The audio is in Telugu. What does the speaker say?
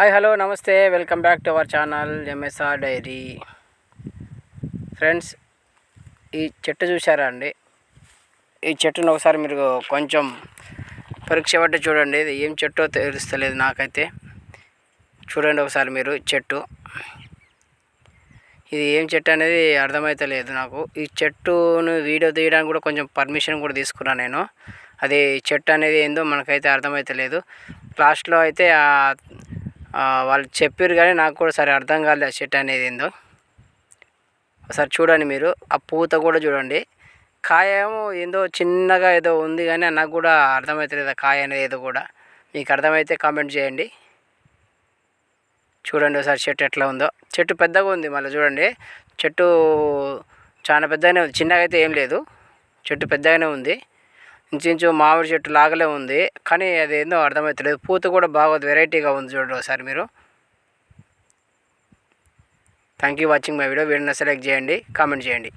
హాయ్ హలో నమస్తే. Welcome back to our channel MSR diary friends ఈ చెట్టు చూసారా అండి? ఈ చెట్టును ఒకసారి మీరు కొంచెం పరీక్ష పట్టి చూడండి. ఇది ఏం చెట్టో తెలుస్తలేదు నాకైతే. చూడండి ఒకసారి మీరు చెట్టు. ఇది ఏం చెట్టు అనేది అర్థమైతే లేదు నాకు. ఈ చెట్టును వీడియో తీయడానికి కూడా కొంచెం పర్మిషన్ కూడా తీసుకున్నాను నేను. అది చెట్టు అనేది ఏందో మనకైతే అర్థమైతే లేదు లాస్ట్లో అయితే వాళ్ళు చెప్పారు కానీ నాకు కూడా సరే అర్థం కాలేదు ఆ చెట్టు అనేది ఏందో. ఒకసారి చూడండి మీరు ఆ పూత కూడా చూడండి. కాయ ఏమో ఏందో చిన్నగా ఏదో ఉంది కానీ నాకు కూడా అర్థమవుతలేదు కాయ అనేది ఏదో కూడా. మీకు అర్థమైతే కామెంట్ చేయండి. చూడండి ఒకసారి చెట్టు ఎట్లా ఉందో. చెట్టు పెద్దగా ఉంది మళ్ళీ చూడండి. చెట్టు చాలా పెద్దగానే ఉంది చిన్నగా అయితే ఏం లేదు. చెట్టు పెద్దగానే ఉంది. ఇంచుమించు మామిడి చెట్టు లాగలే ఉంది. కానీ అది ఏందో అర్థమవుతలేదు పూత కూడా బాగా వెరైటీగా ఉంది చూడండి ఒకసారి మీరు. Thank you watching my video video select చేయండి కామెంట్ చేయండి.